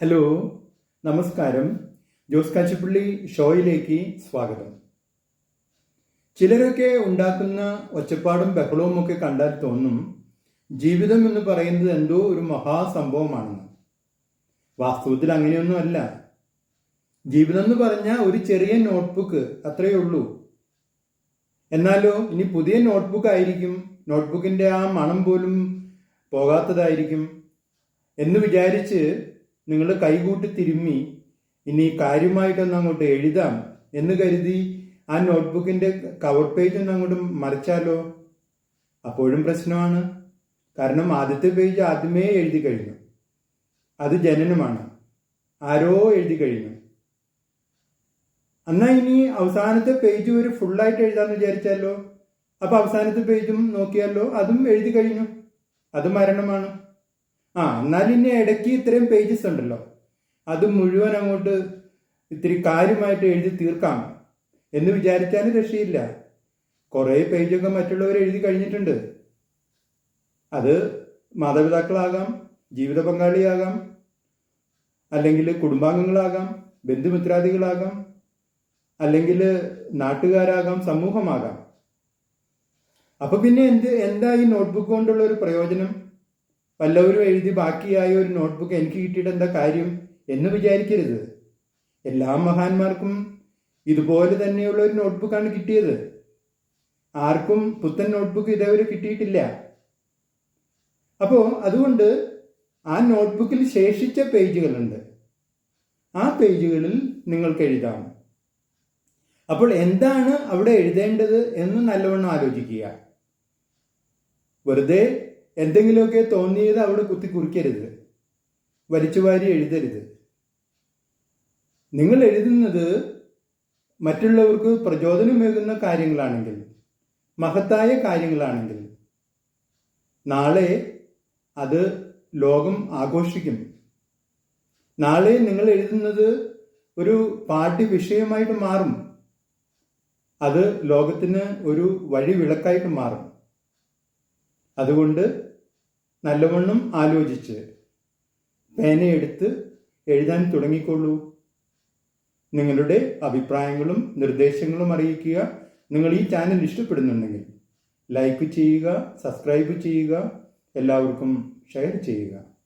Hello നമസ്കാരം. ജോസ് കാച്ചിപ്പള്ളി ഷോയിലേക്ക് സ്വാഗതം. ചിലരൊക്കെ ഉണ്ടാക്കുന്ന ഒച്ചപ്പാടും ബഹളവും ഒക്കെ കണ്ടാൽ തോന്നും ജീവിതം എന്ന് പറയുന്നത് എന്തോ ഒരു മഹാസംഭവമാണെന്ന്. വാസ്തവത്തിൽ അങ്ങനെയൊന്നുമല്ല ജീവിതം എന്ന് പറഞ്ഞാൽ ഒരു ചെറിയ നോട്ട്ബുക്ക് അത്രയേ ഉള്ളൂ. എന്നാലോ ഇനി പുതിയ നോട്ട്ബുക്ക് ആയിരിക്കും. നോട്ട്ബുക്കിന്റെ ആ മണം പോലും പോകാത്തതായിരിക്കും. എന്ന് വിചാരിച്ച് നിങ്ങൾ കൈകൂട്ടി തിരുമ്മി ഇനി കാര്യമായിട്ടൊന്ന് അങ്ങോട്ട് എഴുതാം എന്ന് കരുതി ആ നോട്ട്ബുക്കിന്റെ കവർ പേജ് ഒന്ന് അങ്ങോട്ട് മറിച്ചാലോ? അപ്പോഴും പ്രശ്നമാണ്. കാരണം ആദ്യത്തെ പേജ് ആദ്യമേ എഴുതി കഴിഞ്ഞു. അത് ജനനമാണ്. ആരോ എഴുതി കഴിഞ്ഞു. എന്നാ ഇനി അവസാനത്തെ പേജ് ഒരു ഫുള്ളായിട്ട് എഴുതാന്ന് വിചാരിച്ചാലോ? അപ്പോൾ അവസാനത്തെ പേജും നോക്കിയാലോ? അതും എഴുതി കഴിഞ്ഞു. അത് മരണമാണ്. ആ എന്നാൽ ഇനി ഇടയ്ക്ക് ഇത്രയും പേജസ് ഉണ്ടല്ലോ. അത് മുഴുവൻ അങ്ങോട്ട് ഇത്തിരി കാര്യമായിട്ട് എഴുതി തീർക്കാം എന്ന് വിചാരിച്ചാലും രക്ഷയില്ല. കുറേ പേജൊക്കെ മറ്റുള്ളവർ എഴുതി കഴിഞ്ഞിട്ടുണ്ട്. അത് മാതാപിതാക്കളാകാം ജീവിത പങ്കാളിയാകാം അല്ലെങ്കിൽ കുടുംബാംഗങ്ങളാകാം ബന്ധുമിത്രാദികളാകാം അല്ലെങ്കിൽ നാട്ടുകാരാകാം സമൂഹമാകാം. അപ്പൊ പിന്നെ എന്ത് എന്താ ഈ നോട്ട്ബുക്ക് കൊണ്ടുള്ള ഒരു പ്രയോജനം? വല്ലവരും എഴുതി ബാക്കിയായ ഒരു നോട്ട്ബുക്ക് എനിക്ക് കിട്ടിയിട്ട് എന്താ കാര്യം എന്ന് വിചാരിക്കരുത്. എല്ലാ മഹാന്മാർക്കും ഇതുപോലെ തന്നെയുള്ള ഒരു നോട്ട്ബുക്കാണ് കിട്ടിയത്. ആർക്കും പുത്തൻ നോട്ട്ബുക്ക് ഇതേവരെ കിട്ടിയിട്ടില്ല. അപ്പോൾ അതുകൊണ്ട് ആ നോട്ട്ബുക്കിൽ ശേഷിച്ച പേജുകളുണ്ട്. ആ പേജുകളിൽ നിങ്ങൾക്ക് എഴുതാം. അപ്പോൾ എന്താണ് അവിടെ എഴുതേണ്ടത് എന്ന് നല്ലവണ്ണം ആലോചിക്കുക. വെറുതെ എന്തെങ്കിലുമൊക്കെ തോന്നിയത് അവിടെ കുത്തി കുറിക്കരുത്. വലിച്ചുവാരി എഴുതരുത്. നിങ്ങൾ എഴുതുന്നത് മറ്റുള്ളവർക്ക് പ്രചോദനമേകുന്ന കാര്യങ്ങളാണെങ്കിൽ മഹത്തായ കാര്യങ്ങളാണെങ്കിൽ നാളെ അത് ലോകം ആഘോഷിക്കും. നാളെ നിങ്ങൾ എഴുതുന്നത് ഒരു പാർട്ടി വിഷയമായിട്ട് മാറും. അത് ലോകത്തിന് ഒരു വഴി വിളക്കായിട്ട് മാറും. അതുകൊണ്ട് നല്ലവണ്ണം ആലോചിച്ച് പേനയെടുത്ത് എഴുതാൻ തുടങ്ങിക്കൊള്ളൂ. നിങ്ങളുടെ അഭിപ്രായങ്ങളും നിർദ്ദേശങ്ങളും അറിയിക്കുക. നിങ്ങൾ ഈ ചാനൽ ഇഷ്ടപ്പെടുന്നുണ്ടെങ്കിൽ ലൈക്ക് ചെയ്യുക സബ്സ്ക്രൈബ് ചെയ്യുക എല്ലാവർക്കും ഷെയർ ചെയ്യുക.